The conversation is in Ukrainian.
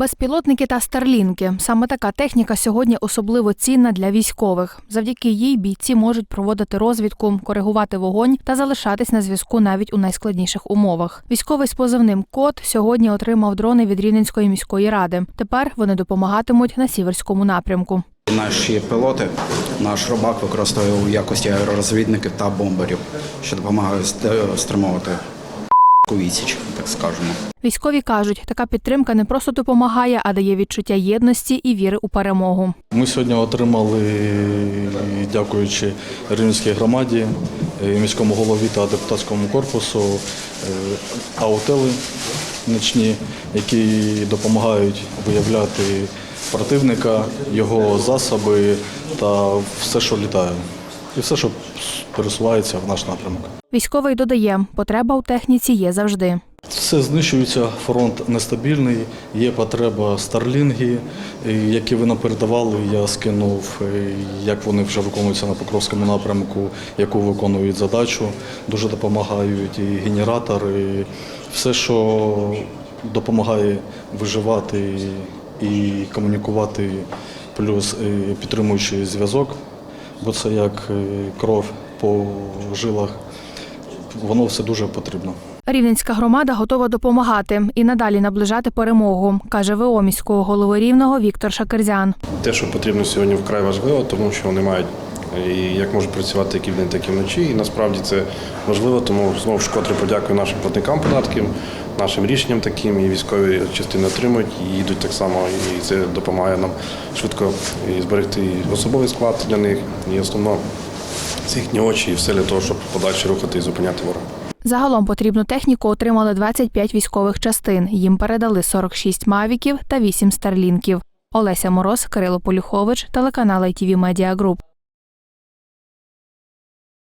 Безпілотники та старлінки саме така техніка сьогодні особливо цінна для військових. Завдяки їй бійці можуть проводити розвідку, коригувати вогонь та залишатись на зв'язку навіть у найскладніших умовах. Військовий з позивним код сьогодні отримав дрони від Рівненської міської ради. Тепер вони допомагатимуть на сіверському напрямку. Наші пілоти, наш робак використовує у якості аеророзвідників та бомберів, що допомагають стримувати відсіч, так скажемо. Військові кажуть, така підтримка не просто допомагає, а дає відчуття єдності і віри у перемогу. Ми сьогодні отримали, дякуючи Рівненській громаді, міському голові та депутатському корпусу, аутели нічні, які допомагають виявляти противника, його засоби та все, що літає, і все, що пересувається в наш напрямок. Військовий додає, потреба у техніці є завжди. Все знищується, фронт нестабільний, є потреба старлінги, які ви нам передавали. Я скинув, як вони вже виконуються на Покровському напрямку, яку виконують задачу. Дуже допомагають і генератори, все, що допомагає виживати і комунікувати, плюс е, підтримуючи зв'язок, бо це як е, кров по жилах. Воно все дуже потрібно. Рівненська громада готова допомагати і надалі наближати перемогу, каже ВО міського голови рівного Віктор Шакерзян. Те, що потрібно сьогодні вкрай важливо, тому що вони мають і як можуть працювати як і вдень, так і вночі. І насправді це важливо, тому знову ж котре подякую нашим платникам податків, нашим рішенням таким, і військові частини отримують, і їдуть так само, і це допомагає нам швидко і зберегти і особовий склад для них, і основно це їхні очі, і все для того, щоб подальше рухати і зупиняти ворога. Загалом потрібну техніку отримали 25 військових частин. Їм передали 46 мавіків та 8 старлінків. Олеся Мороз, Кирило Полюхович, телеканал ITV Media Group.